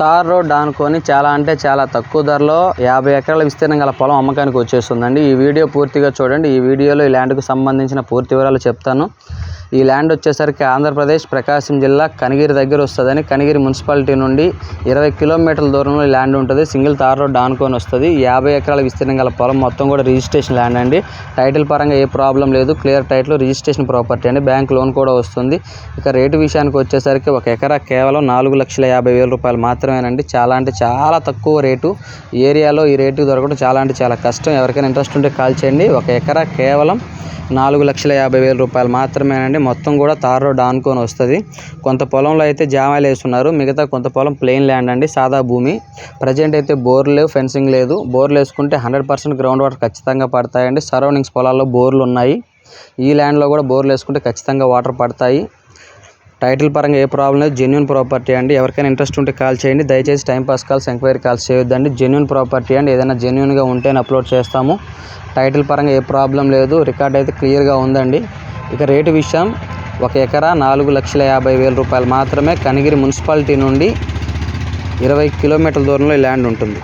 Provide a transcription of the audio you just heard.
Tar road ఆనుకొని చాలా అంటే చాలా తక్కువ ధరలో యాభై ఎకరాల విస్తీర్ణం గల పొలం అమ్మకానికి వచ్చేస్తుందండి. ఈ వీడియో పూర్తిగా చూడండి. ఈ వీడియోలో ఈ ల్యాండ్కు సంబంధించిన పూర్తి వివరాలు చెప్తాను. ఈ ల్యాండ్ వచ్చేసరికి ఆంధ్రప్రదేశ్ ప్రకాశం జిల్లా కనిగిరి దగ్గర వస్తుందని కనిగిరి మున్సిపాలిటీ నుండి ఇరవై కిలోమీటర్ల దూరంలో ఈ ల్యాండ్ ఉంటుంది. సింగిల్ తార్ రోడ్ ఆనుకొని వస్తుంది. యాభై ఎకరాల విస్తీర్ణం గల పొలం మొత్తం కూడా రిజిస్ట్రేషన్ ల్యాండ్ అండి. టైటిల్ పరంగా ఏ ప్రాబ్లం లేదు. క్లియర్ టైటిల్ రిజిస్ట్రేషన్ ప్రాపర్టీ అండి. బ్యాంక్ లోన్ కూడా వస్తుంది. ఇక రేటు విషయానికి వచ్చేసరికి ఒక ఎకరా కేవలం నాలుగు లక్షల యాభై వేల రూపాయలు మాత్రమేనండి. చాలా అంటే చాలా తక్కువ రేటు. ఏరియాలో ఈ రేటు దొరకడం చాలా అంటే చాలా కష్టం. ఎవరికైనా ఇంట్రెస్ట్ ఉంటే కాల్ చేయండి. ఒక ఎకరా కేవలం నాలుగు లక్షల యాభై వేల రూపాయలు మాత్రమేనండి. మొత్తం కూడా తార్ రోడ్ ఆనుకొని వస్తుంది. కొంత పొలంలో అయితే జామాయిలు వేస్తున్నారు. మిగతా కొంత పొలం ప్లెయిన్ ల్యాండ్ అండి సాదా భూమి. ప్రజెంట్ అయితే బోర్లు లేవు ఫెన్సింగ్ లేదు. బోర్లు వేసుకుంటే హండ్రెడ్ పర్సెంట్ గ్రౌండ్ వాటర్ ఖచ్చితంగా పడతాయండి. సరౌండింగ్స్ పొలాల్లో బోర్లు ఉన్నాయి. ఈ ల్యాండ్లో కూడా బోర్లు వేసుకుంటే ఖచ్చితంగా వాటర్ పడతాయి. టైటిల్ పరంగా ఏ ప్రాబ్లం లేదు. జెన్యున్ ప్రాపర్టీ అండి. ఎవరికైనా ఇంట్రెస్ట్ ఉంటే కాల్ చేయండి. దయచేసి time pass calls enquiry calls చేయొద్దండి. జెన్యున్ ప్రాపర్టీ అండి. ఏదైనా జెన్యున్గా ఉంటేనే అప్లోడ్ చేస్తాము. టైటిల్ పరంగా ఏ ప్రాబ్లం లేదు. రికార్డ్ అయితే క్లియర్గా ఉందండి. ఇక రేటు విషయం ఒక ఎకరా నాలుగు లక్షల యాభై వేల రూపాయలు మాత్రమే కనిగిరి మున్సిపాలిటీ నుండి ఇరవై కిలోమీటర్ల దూరంలో ఈ ల్యాండ్ ఉంటుంది.